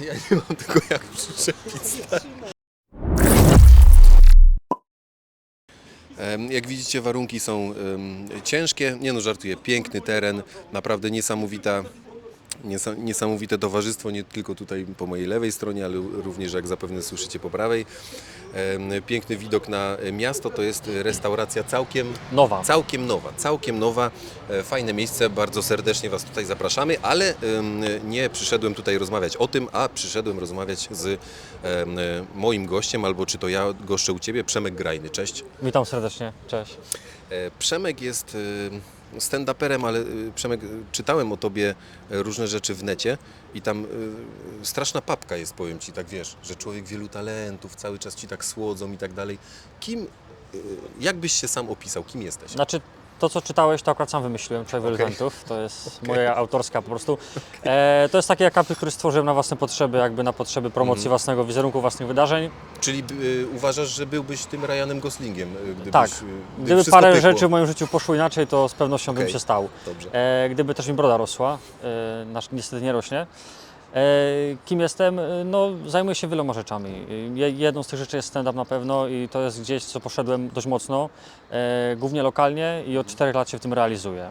Ja nie mam tego jak przyczepić. Jak widzicie, warunki są ciężkie. Nie no, żartuję. Piękny teren, naprawdę niesamowita. Niesa- Niesamowite towarzystwo, nie tylko tutaj po mojej lewej stronie, ale również, jak zapewne słyszycie, po prawej. Piękny widok na miasto, to jest restauracja całkiem Nowa. Całkiem nowa, całkiem nowa, e, fajne miejsce, bardzo serdecznie Was tutaj zapraszamy, ale nie przyszedłem tutaj rozmawiać o tym, a przyszedłem rozmawiać z moim gościem, albo czy to ja goszczę u Ciebie, Przemek Grajny. Cześć. Witam serdecznie, cześć. E, Przemek jest stand-uperem, ale e, Przemek, e, czytałem o Tobie e, różne rzeczy w necie i tam straszna papka jest, powiem Ci, tak wiesz, że człowiek wielu talentów, cały czas Ci tak słodzą i tak dalej. Kim, jak byś się sam opisał, kim jesteś? Znaczy, to co czytałeś, to akurat sam wymyśliłem, Okej. Welwentów. To jest moja autorska po prostu. E, to jest taki akapit, który stworzyłem na własne potrzeby, jakby na potrzeby promocji Mhm. własnego wizerunku, własnych wydarzeń. Czyli y, uważasz, że byłbyś tym Ryanem Goslingiem? y, Gdybyś, Tak. y, gdy Gdyby wszystko parę pykło? rzeczy w moim życiu poszło inaczej, to z pewnością bym Okej. się stał. Dobrze. E, gdyby też mi broda rosła, e, nasz niestety nie rośnie. E, kim jestem? E, No, zajmuję się wieloma rzeczami. Je- Jedną z tych rzeczy jest stand-up na pewno i to jest gdzieś, co poszedłem dość mocno, e, głównie lokalnie i od czterech lat się w tym realizuję.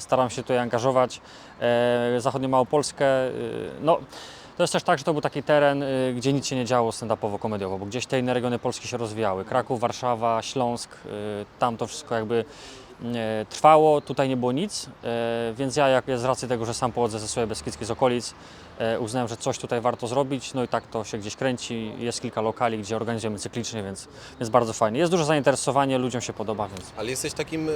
Staram się tutaj angażować zachodnią Małopolskę. No, to jest też tak, że to był taki teren, gdzie nic się nie działo stand-upowo-komediowo, bo gdzieś te inne regiony Polski się rozwijały. Kraków, Warszawa, Śląsk, tam to wszystko jakby trwało, tutaj nie było nic, więc ja jak z racji tego, że sam pochodzę ze swojej Beskidzkiej z okolic, uznałem, że coś tutaj warto zrobić, no i tak to się gdzieś kręci. Jest kilka lokali, gdzie organizujemy cyklicznie, więc, więc bardzo fajnie. Jest duże zainteresowanie, ludziom się podoba, więc Ale jesteś takim y,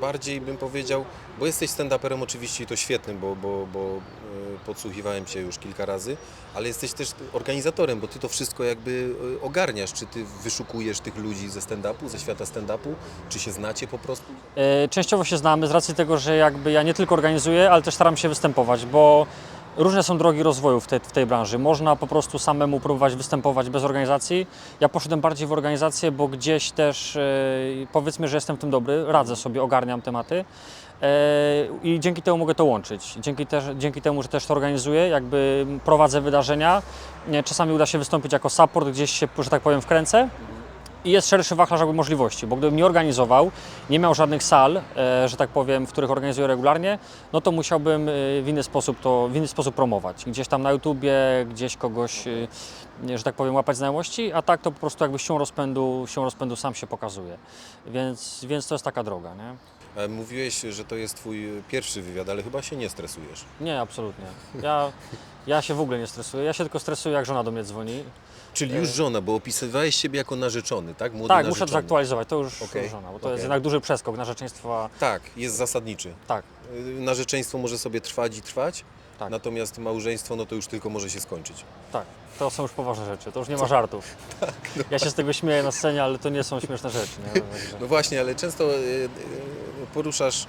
bardziej, bym powiedział, bo jesteś stand-uperem oczywiście i to świetnym, bo, bo, bo y, podsłuchiwałem Cię już kilka razy, ale jesteś też organizatorem, bo Ty to wszystko jakby ogarniasz. Czy Ty wyszukujesz tych ludzi ze stand-upu, ze świata stand-upu? Czy się znacie po prostu? E, Częściowo się znamy z racji tego, że jakby ja nie tylko organizuję, ale też staram się występować, bo różne są drogi rozwoju w tej, w tej branży. Można po prostu samemu próbować występować bez organizacji. Ja poszedłem bardziej w organizację, bo gdzieś też e, powiedzmy, że jestem w tym dobry, radzę sobie, ogarniam tematy. E, I dzięki temu mogę to łączyć. Dzięki, dzięki temu, że też to organizuję, jakby prowadzę wydarzenia. Czasami uda się wystąpić jako support, gdzieś się, że tak powiem, wkręcę. I jest szerszy wachlarz jakby możliwości, bo gdybym nie organizował, nie miał żadnych sal, e, że tak powiem, w których organizuję regularnie, no to musiałbym e, w inny sposób to w inny sposób promować. Gdzieś tam na YouTubie, gdzieś kogoś, e, że tak powiem, łapać znajomości, a tak to po prostu jakby siłą rozpędu, siłą rozpędu sam się pokazuje. Więc, więc to jest taka droga, nie? Mówiłeś, że to jest Twój pierwszy wywiad, ale chyba się nie stresujesz. Nie, absolutnie. Ja, ja się w ogóle nie stresuję. Ja się tylko stresuję, jak żona do mnie dzwoni. Czyli już żona, bo opisywałeś siebie jako narzeczony, tak? Młody Tak, muszę narzeczony. to zaktualizować, to już Okej, żona, bo to okej. jest jednak duży przeskok narzeczeństwa. Tak, jest zasadniczy. Tak, Y, Narzeczeństwo może sobie trwać i trwać, Tak. natomiast małżeństwo no to już tylko może się skończyć. Tak, to są już poważne rzeczy, to już nie ma żartów. Ja się z tego śmieję na scenie, ale to nie są śmieszne rzeczy. Nie? Także- No właśnie, ale często y, y, poruszasz,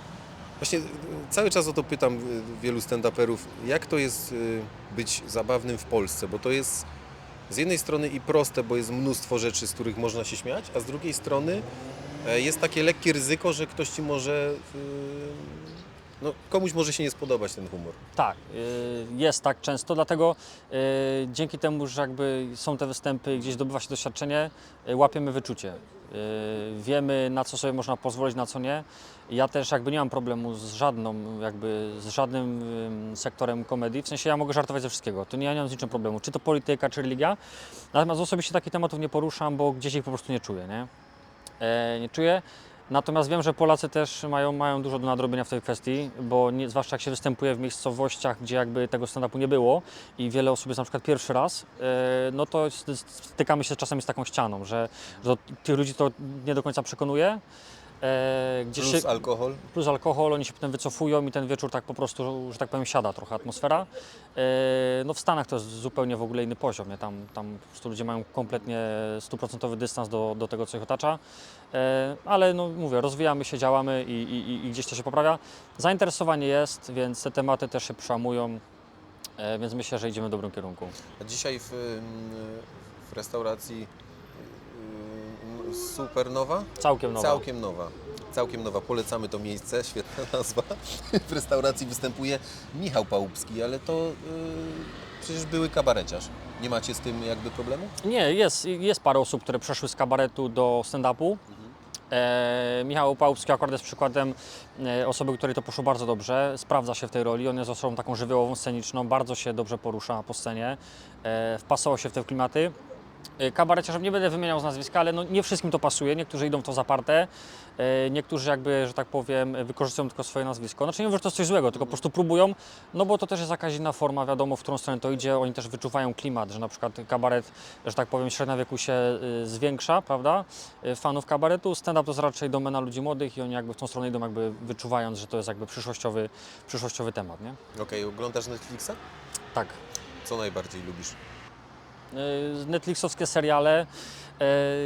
właśnie y, cały czas o to pytam y, wielu stand-uperów, jak to jest y, być zabawnym w Polsce, bo to jest z jednej strony i proste, bo jest mnóstwo rzeczy, z których można się śmiać, a z drugiej strony e, jest takie lekkie ryzyko, że ktoś ci może, y, no komuś może się nie spodobać ten humor. Tak, y, jest tak często, dlatego y, dzięki temu, że jakby są te występy gdzieś zdobywa się doświadczenie, y, łapiemy wyczucie. Wiemy na co sobie można pozwolić, na co nie. Ja też jakby nie mam problemu z żadną, jakby z żadnym ym, sektorem komedii, w sensie ja mogę żartować ze wszystkiego, to nie, ja nie mam z niczym problemu, czy to polityka, czy religia, natomiast osobiście takich tematów nie poruszam, bo gdzieś ich po prostu nie czuję, nie? E, nie czuję. Natomiast wiem, że Polacy też mają, mają dużo do nadrobienia w tej kwestii, bo nie, zwłaszcza jak się występuje w miejscowościach, gdzie jakby tego stand-upu nie było i wiele osób jest na przykład pierwszy raz, e, no to stykamy się czasami z taką ścianą, że, że tych ludzi to nie do końca przekonuje. E, gdzieś Plus się, alkohol. plus alkohol, oni się potem wycofują i ten wieczór tak po prostu, że tak powiem, siada trochę atmosfera. E, No w Stanach to jest zupełnie w ogóle inny poziom, nie? Tam, tam po prostu ludzie mają kompletnie stuprocentowy dystans do, do tego, co ich otacza. E, Ale no mówię, rozwijamy się, działamy i, i, i gdzieś to się poprawia. Zainteresowanie jest, więc te tematy też się przełamują, e, więc myślę, że idziemy w dobrym kierunku. A dzisiaj w, ym, w restauracji ym, Supernowa? Całkiem nowa. Całkiem nowa. Całkiem nowa. Polecamy to miejsce, świetna nazwa. W restauracji występuje Michał Pałupski, ale to yy, przecież były kabareciarz. Nie macie z tym jakby problemu? Nie, jest, jest parę osób, które przeszły z kabaretu do stand-upu. E, Michał Pałupski akurat jest przykładem e, osoby, której to poszło bardzo dobrze, sprawdza się w tej roli, on jest osobą taką żywiołową, sceniczną, bardzo się dobrze porusza po scenie, e, wpasował się w te klimaty. E, Kabareciarzem nie będę wymieniał z nazwiska, ale no nie wszystkim to pasuje, niektórzy idą w to zaparte, e, niektórzy jakby, że tak powiem, wykorzystują tylko swoje nazwisko. Znaczy nie mówię, że to jest coś złego, tylko po prostu próbują, no bo to też jest jakaś inna forma, wiadomo, w którą stronę to idzie, oni też wyczuwają klimat, że na przykład kabaret, że tak powiem, średnia wieku się y, zwiększa, prawda, y, fanów kabaretu, stand-up to jest raczej domena ludzi młodych i oni jakby w tą stronę idą jakby wyczuwając, że to jest jakby przyszłościowy, przyszłościowy temat, nie? Okej, oglądasz Netflixa? Tak. Co najbardziej lubisz? Y, Netflixowskie seriale,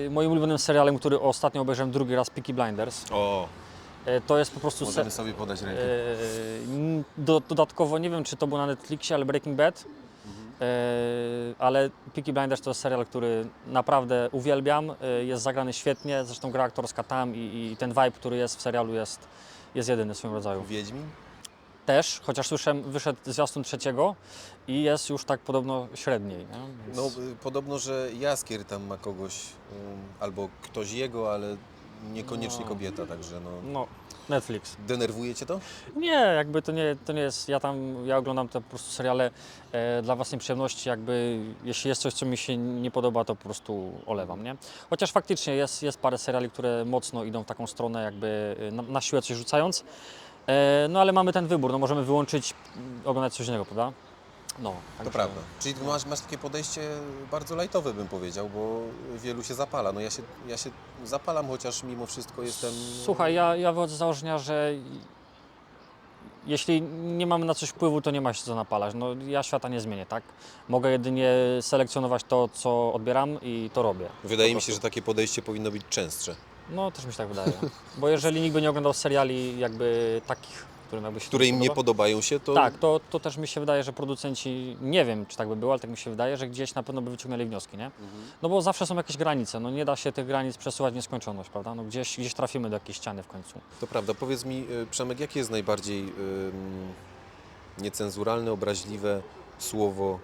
y, moim ulubionym serialem, który ostatnio obejrzałem drugi raz, Peaky Blinders, O, y, to jest po prostu... możemy sobie podać rękę. Do, dodatkowo nie wiem, czy to był na Netflixie, ale Breaking Bad. Ale Peaky Blinders to jest serial, który naprawdę uwielbiam. Jest zagrany świetnie, zresztą gra aktorska tam i, i ten vibe, który jest w serialu jest, jest jedyny w swoim rodzaju. Wiedźmin? Też, chociaż słyszałem, wyszedł zwiastun trzeciego i jest już tak podobno średniej. Nie? Więc- No, podobno, że Jaskier tam ma kogoś, ym, albo ktoś jego, ale niekoniecznie No. kobieta, także no... no, Netflix. Denerwuje Cię to? Nie, jakby to nie, to nie jest, ja tam, ja oglądam te po prostu seriale e, dla własnej przyjemności, jakby jeśli jest coś, co mi się nie podoba, to po prostu olewam, nie? Chociaż faktycznie jest, jest parę seriali, które mocno idą w taką stronę, jakby e, na, na siłę coś rzucając, no ale mamy ten wybór, no możemy wyłączyć, mm, oglądać coś innego, prawda? No, To także- prawda. Czyli masz, masz takie podejście bardzo lajtowe, bym powiedział, bo wielu się zapala. No ja się, ja się zapalam, chociaż mimo wszystko jestem... Słuchaj, ja, ja wychodzę z założenia, że jeśli nie mamy na coś wpływu, to nie ma się co napalać. No, ja świata nie zmienię, tak? Mogę jedynie selekcjonować to, co odbieram i to robię. Wydaje mi się, że takie podejście powinno być częstsze. No, też mi się tak wydaje. Bo jeżeli nikt by nie oglądał seriali jakby takich, którym jakby się Które im nie podoba- podobają się, to... Tak, to, to też mi się wydaje, że producenci, nie wiem czy tak by było, ale tak mi się wydaje, że gdzieś na pewno by wyciągnęli wnioski, nie? Mhm. No bo zawsze są jakieś granice, no nie da się tych granic przesuwać w nieskończoność, prawda? No gdzieś, gdzieś trafimy do jakiejś ściany w końcu. To prawda. Powiedz mi, y, Przemek, jakie jest najbardziej ym, niecenzuralne, obraźliwe słowo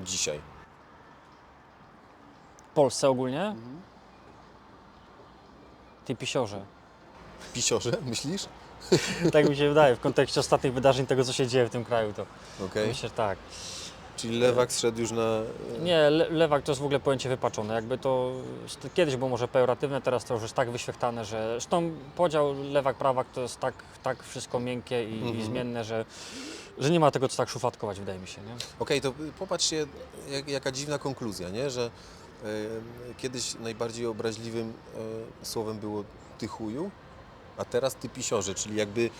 dzisiaj? W Polsce ogólnie? Ty pisiorze. Pisiorze, myślisz? tak mi się wydaje, w kontekście ostatnich wydarzeń, tego co się dzieje w tym kraju, to Okej. myślę, że tak. Czyli lewak zszedł już na... Nie, le, lewak to jest w ogóle pojęcie wypaczone. Jakby to kiedyś było może pejoratywne, teraz to już jest tak wyświechtane, że zresztą podział lewak, prawak to jest tak, tak wszystko miękkie i, i Mhm. zmienne, że, że nie ma tego co tak szufladkować, wydaje mi się. Okej, to popatrzcie, jak, jaka dziwna konkluzja, nie? Że e, kiedyś najbardziej obraźliwym e, słowem było ty chuju, a teraz ty pisiorze, czyli jakby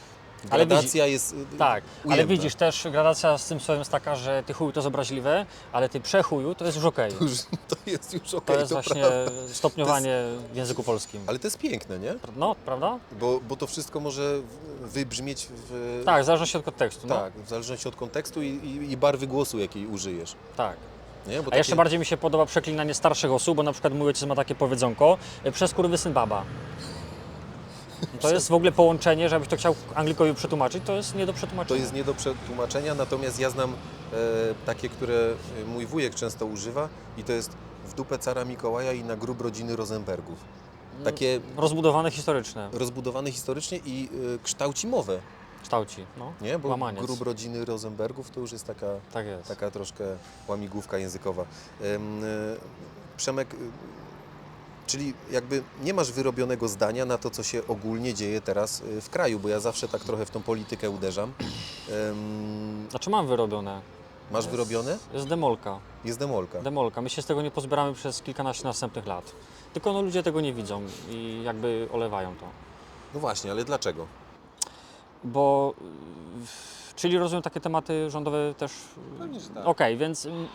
Ale gradacja jest e, Tak, ale ujemna. widzisz też gradacja z tym słowem jest taka, że ty chuju to jest obraźliwe, ale ty przechuju to jest już okej. To, już, to jest już To okej, jest to właśnie prawda. stopniowanie w języku polskim. Ale to jest piękne, nie? No, prawda? Bo, bo to wszystko może wybrzmieć w... Tak, w zależności od kontekstu. No. tak, w zależności od kontekstu i, i, i barwy głosu, jakiej użyjesz. tak. Nie? Bo A jeszcze takie- bardziej mi się podoba przeklinanie starszych osób, bo na przykład mój ojciec ma takie powiedzonko, e, przez syn baba. To jest w ogóle połączenie, żebyś to chciał Anglikowi przetłumaczyć, to jest nie do To przetłumaczenia. jest nie do przetłumaczenia, natomiast ja znam e, takie, które e, mój wujek często używa i to jest w dupę cara Mikołaja i na grób rodziny Rosenbergów. Takie Rozbudowane historyczne, rozbudowane historycznie i e, kształci mowę, kształci, no. nie? Bo Łamaniec. grób rodziny Rosenbergów to już jest taka, Tak jest. taka troszkę łamigłówka językowa. E, Przemek, e, czyli jakby nie masz wyrobionego zdania na to, co się ogólnie dzieje teraz e, w kraju, bo ja zawsze tak trochę w tą politykę uderzam. Znaczy mam wyrobione. Masz wyrobione? Jest demolka. Jest demolka. Demolka. My się z tego nie pozbieramy przez kilkanaście następnych lat. Tylko no, ludzie tego nie widzą i jakby olewają to. No właśnie, ale dlaczego? Bo, czyli rozumiem takie tematy rządowe też. Pewnie, że tak. Okej, więc mm,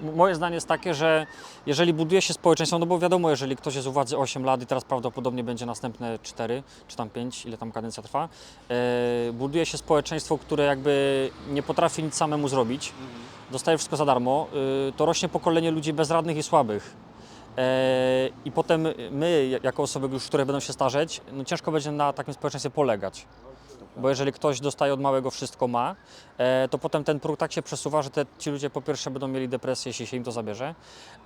m- moje zdanie jest takie, że jeżeli buduje się społeczeństwo, no bo wiadomo, jeżeli ktoś jest u władzy 8 lat i teraz prawdopodobnie będzie następne 4 czy tam 5, ile tam kadencja trwa, e, buduje się społeczeństwo, które jakby nie potrafi nic samemu zrobić, dostaje wszystko za darmo, y, to rośnie pokolenie ludzi bezradnych i słabych. E, I potem my, jako osoby już, które będą się starzeć, no ciężko będzie na takim społeczeństwie polegać. Bo jeżeli ktoś dostaje od małego wszystko ma, e, to potem ten próg tak się przesuwa, że te, ci ludzie po pierwsze będą mieli depresję, jeśli się im to zabierze,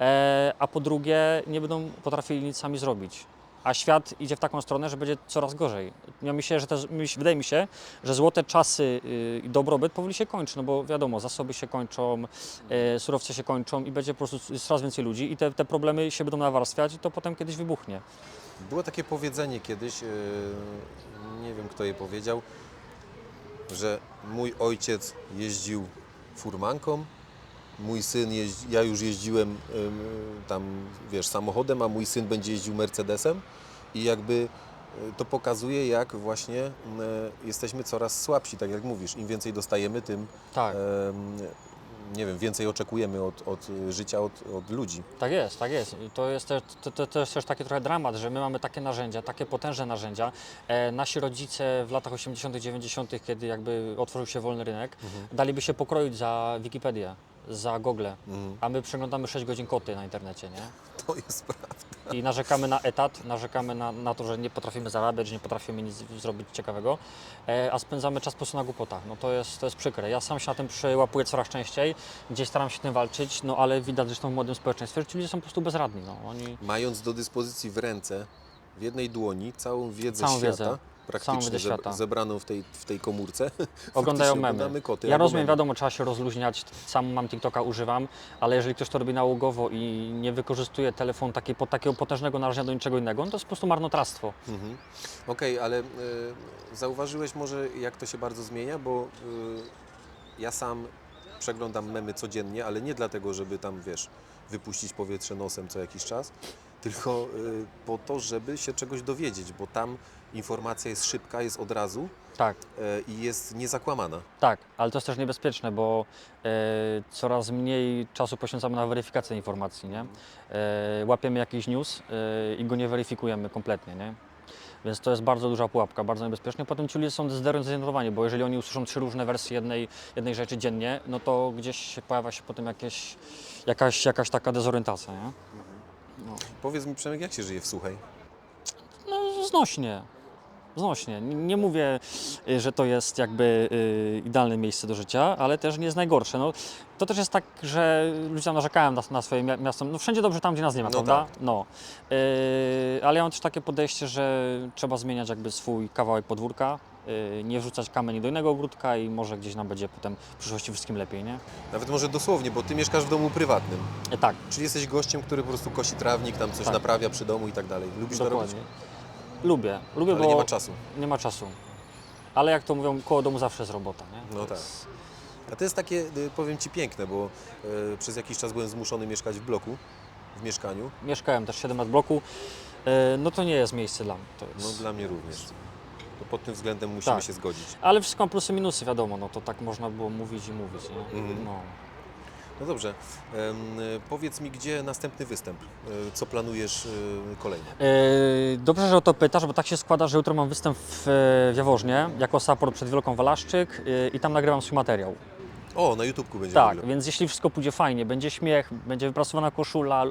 e, a po drugie nie będą potrafili nic sami zrobić. A świat idzie w taką stronę, że będzie coraz gorzej. Ja myślę, że te, wydaje mi się, że złote czasy y, i dobrobyt powoli się kończy, no bo wiadomo, zasoby się kończą, e, surowce się kończą i będzie po prostu coraz więcej ludzi i te, te problemy się będą nawarstwiać i to potem kiedyś wybuchnie. Było takie powiedzenie kiedyś, yy, nie wiem kto je powiedział, że mój ojciec jeździł furmanką, mój syn, jeździ, ja już jeździłem tam, wiesz, samochodem, a mój syn będzie jeździł Mercedesem i jakby y, to pokazuje, jak właśnie y, jesteśmy coraz słabsi, tak jak mówisz. Im więcej dostajemy, tym Tak. Nie wiem, więcej oczekujemy od, od życia, od, od ludzi. Tak jest, tak jest. I to jest też, to, to, to jest też taki trochę dramat, że my mamy takie narzędzia, takie potężne narzędzia. E, nasi rodzice w latach 80., 90., kiedy jakby otworzył się wolny rynek, daliby się pokroić za Wikipedię, za Google, Mhm. a my przeglądamy 6 godzin koty na internecie, nie? To jest prawda. I narzekamy na etat, narzekamy na, na to, że nie potrafimy zarabiać, że nie potrafimy nic zrobić ciekawego, e, a spędzamy czas po prostu na głupotach. No to jest, to jest przykre. Ja sam się na tym przyłapuję coraz częściej, gdzieś staram się tym walczyć, no ale widać zresztą w młodym społeczeństwie, że ci ludzie są po prostu bezradni. No. Oni Mając do dyspozycji w ręce, w jednej dłoni, całą wiedzę Całą świata, wiedzę. Praktycznie świata. zebraną w tej, w tej komórce, oglądają memy. koty ja rozumiem, memy. wiadomo, trzeba się rozluźniać, sam mam TikToka, używam, ale jeżeli ktoś to robi nałogowo i nie wykorzystuje telefon pod takiego potężnego narzędzia do niczego innego, no to jest po prostu marnotrawstwo. Mhm. Okej, ale y, zauważyłeś może, jak to się bardzo zmienia, bo y, ja sam przeglądam memy codziennie, ale nie dlatego, żeby tam, wiesz, wypuścić powietrze nosem co jakiś czas, tylko y, po to, żeby się czegoś dowiedzieć, bo tam informacja jest szybka, jest od razu Tak. y, i jest niezakłamana. Tak, ale to jest też niebezpieczne, bo e, coraz mniej czasu poświęcamy na weryfikację informacji, nie? E, łapiemy jakiś news e, i go nie weryfikujemy kompletnie, nie? Więc to jest bardzo duża pułapka, bardzo niebezpieczne. Potem ci ludzie są zdezorientowani, bo jeżeli oni usłyszą trzy różne wersje jednej, jednej rzeczy dziennie, no to gdzieś pojawia się potem jakieś, jakaś, jakaś taka dezorientacja, nie? No. Powiedz mi, Przemek, jak się żyje w Słuchaj? No, znośnie. Znośnie. Nie mówię, y, że to jest jakby y, idealne miejsce do życia, ale też nie jest najgorsze. No, to też jest tak, że ludzie tam narzekają na, na swoje mia- miasto. No wszędzie dobrze tam, gdzie nas nie ma, No prawda? tak. No. Y, ale ja mam też takie podejście, że trzeba zmieniać jakby swój kawałek podwórka, y, nie wrzucać kamieni do innego ogródka i może gdzieś nam będzie potem w przyszłości wszystkim lepiej, nie? Nawet może dosłownie, bo ty mieszkasz w domu prywatnym. E, tak, Czyli jesteś gościem, który po prostu kosi trawnik, tam coś Tak. naprawia przy domu i tak dalej. Lubisz to robić? Lubię, lubię, Ale bo nie ma czasu. nie ma czasu. Ale jak to mówią, koło domu zawsze jest robota, nie? No tak. A to jest takie, y, powiem Ci, piękne, bo y, przez jakiś czas byłem zmuszony mieszkać w bloku, w mieszkaniu. mieszkałem też 7 lat w bloku, e, no to nie jest miejsce dla mnie. To No jest. dla mnie również. To pod tym względem musimy Tak. się zgodzić. Ale wszystko ma plusy minusy, wiadomo, no to tak można było mówić i mówić. Nie? Mhm. No. No dobrze, y, powiedz mi, gdzie następny występ? Y, Co planujesz y, kolejny? E, dobrze, że o to pytasz, bo tak się składa, że jutro mam występ w, Jaworznie jako support przed Wielką Walaszczyk e, i tam nagrywam swój materiał. O, na YouTubku będzie w Tak, ogóle. więc jeśli wszystko pójdzie fajnie, będzie śmiech, będzie wyprasowana koszula,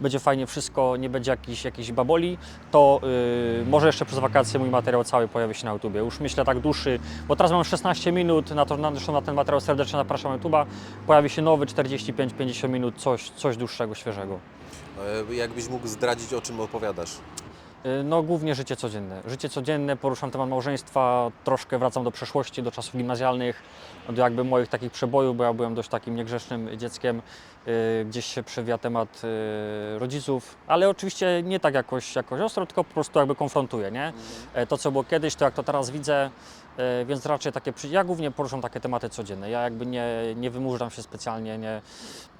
będzie fajnie wszystko, nie będzie jakiś, jakiś baboli, to yy, może jeszcze przez wakacje mój materiał cały pojawi się na YouTubie. Już myślę tak dłuższy, bo teraz mam 16 minut, na, to, na, zresztą na ten materiał serdecznie zapraszam YouTuba. Pojawi się nowy 45-50 minut, coś, coś dłuższego, świeżego. E, Jakbyś mógł zdradzić, o czym opowiadasz? Yy, No głównie życie codzienne. Życie codzienne, poruszam temat małżeństwa, troszkę wracam do przeszłości, do czasów gimnazjalnych, do jakby moich takich przebojów, bo ja byłem dość takim niegrzecznym dzieckiem. Yy, Gdzieś się przewija temat yy, rodziców, ale oczywiście nie tak jakoś, jakoś ostro, tylko po prostu jakby konfrontuję, nie? E, To, co było kiedyś, to jak to teraz widzę, więc raczej takie, ja głównie poruszam takie tematy codzienne. Ja jakby nie, nie wymurzam się specjalnie, nie,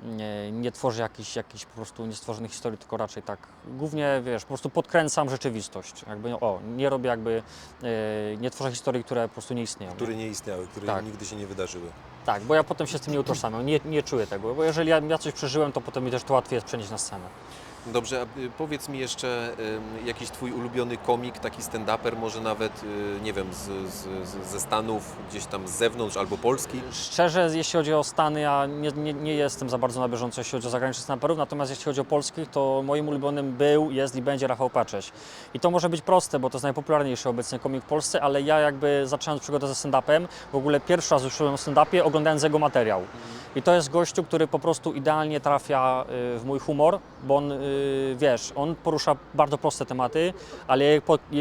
nie, nie tworzę jakichś, jakichś po prostu niestworzonych historii, tylko raczej tak, głównie, wiesz, po prostu podkręcam rzeczywistość. Jakby, o, nie robię jakby, e, nie tworzę historii, które po prostu nie istnieją. nie? Które nie istniały, które Tak. nigdy się nie wydarzyły. Tak, bo ja potem się z tym nie utożsamiam, nie, nie czuję tego, bo jeżeli ja, ja coś przeżyłem, to potem mi też to łatwiej jest przenieść na scenę. Dobrze, a y, powiedz mi jeszcze ym, jakiś twój ulubiony komik, taki stand-uper, może nawet, y, nie wiem, z, z, ze Stanów, gdzieś tam z zewnątrz albo Polski? Szczerze, jeśli chodzi o Stany, ja nie, nie, nie jestem za bardzo na bieżąco, jeśli chodzi o zagranicznych snajperów, natomiast jeśli chodzi o polskich, to moim ulubionym był, jest i będzie Rafał Pacześ. I to może być proste, bo to jest najpopularniejszy obecnie komik w Polsce, ale ja jakby zaczynając przygodę ze stand-upem, w ogóle pierwszy raz usłyszałem o stand-upie, oglądając jego materiał. I to jest gościu, który po prostu idealnie trafia y, w mój humor, bo on, y, wiesz, on porusza bardzo proste tematy, ale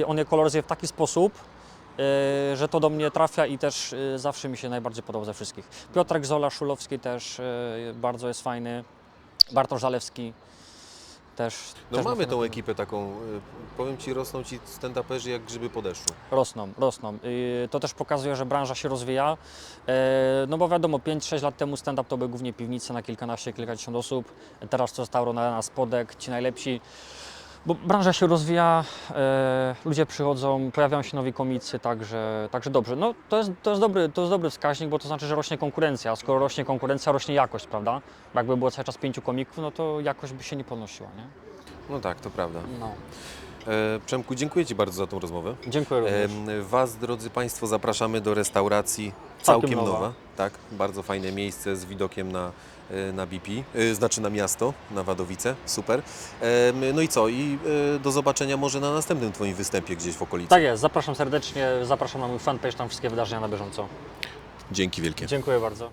on je koloryzuje w taki sposób, y, że to do mnie trafia i też y, zawsze mi się najbardziej podoba ze wszystkich. Piotrek Zola Szulowski też y, bardzo jest fajny, Bartosz Zalewski też. No też ma mamy tą ekipę taką, y, powiem Ci, rosną Ci stand-uperzy jak grzyby po deszczu. Rosną, rosną. Y, To też pokazuje, że branża się rozwija. E, No bo wiadomo, 5-6 lat temu stand-up to były głównie piwnice na kilkanaście, kilkadziesiąt osób. Teraz to zostało na, na spodek, ci najlepsi. Bo branża się rozwija, e, ludzie przychodzą, pojawiają się nowi komicy, także, także dobrze. No to jest, to, jest dobry, to jest dobry wskaźnik, bo to znaczy, że rośnie konkurencja. A skoro rośnie konkurencja, rośnie jakość, prawda? Bo jakby było cały czas pięciu komików, no to jakość by się nie podnosiła, nie? No tak, to prawda. No. E, Przemku, dziękuję Ci bardzo za tą rozmowę. Dziękuję również. Em, Was, drodzy Państwo, zapraszamy do restauracji Całkiem całkiem nowa. nowa. Tak, bardzo fajne miejsce z widokiem na, e, na BP, e, znaczy na miasto, na Wadowice, super. No i co? I e, do zobaczenia może na następnym Twoim występie gdzieś w okolicy. Tak jest, zapraszam serdecznie, zapraszam na mój fanpage, tam wszystkie wydarzenia na bieżąco. Dzięki wielkie. Dziękuję bardzo.